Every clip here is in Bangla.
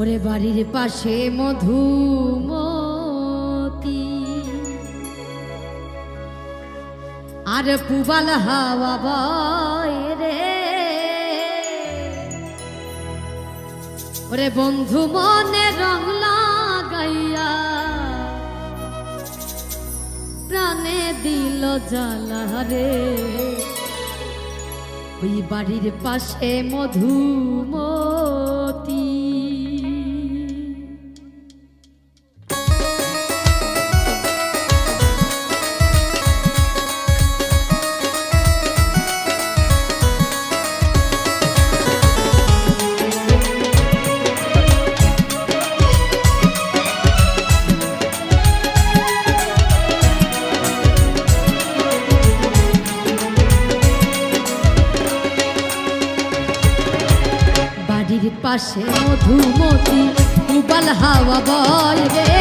ওরে বাড়ির পাশে মধুমতি। আর পুবাল হাওয়া বয় রে। ওরে বন্ধু মনে রং লাগাইয়া প্রাণে দিল জ্বালা রে। ওই বাড়ির পাশে মধুমতি। পাশে মধুমতি, উবাল হাওয়া রে।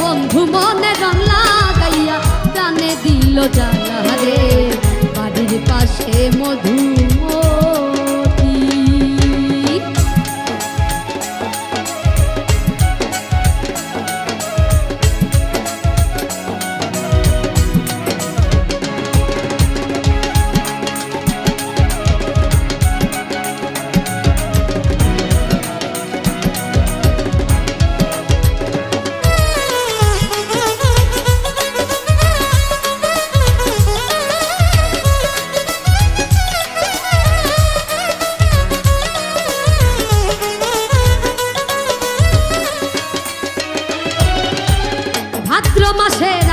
বন্ধু মনে রং লাগাইয়া, প্রাণে দিল জানা রে। বাড়ির পাশে মধুমতি macheira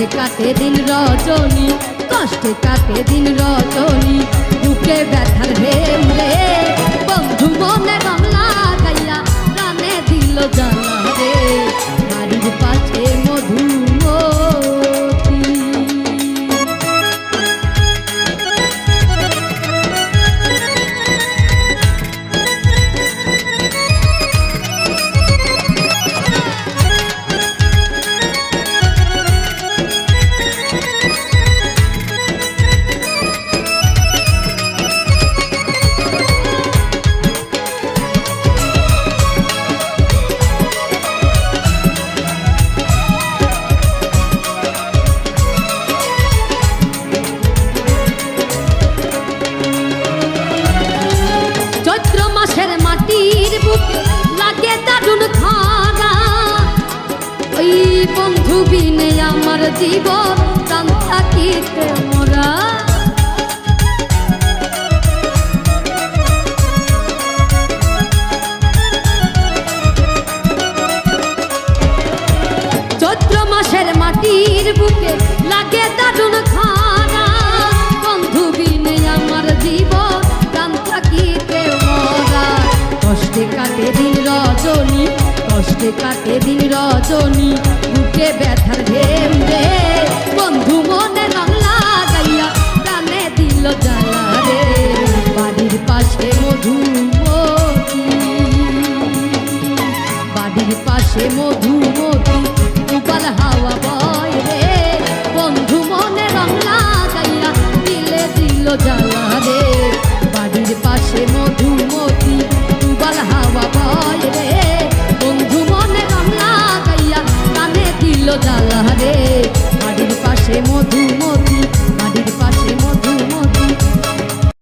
কষ্টে কাটে দিন রজনী কষ্টে কাটে দিন রজনী বুকে ব্যথার রে বন্ধু বিনে আমার জীবন, প্রাণ থাকিতে মোরা চৈত্র মাসের মাটির বুকে লাগে দারুণ খানা। বন্ধু বিনে আমার জীবন, প্রাণ থাকিতে মরা কষ্টে কাটে কষ্টে কাটে দিন রজনী, বুকে ব্যথার রে। বন্ধু মনে রং লাগাইয়া প্রাণে দিল জ্বালা রে। বাড়ির পাশে মধু বাড়ির পাশে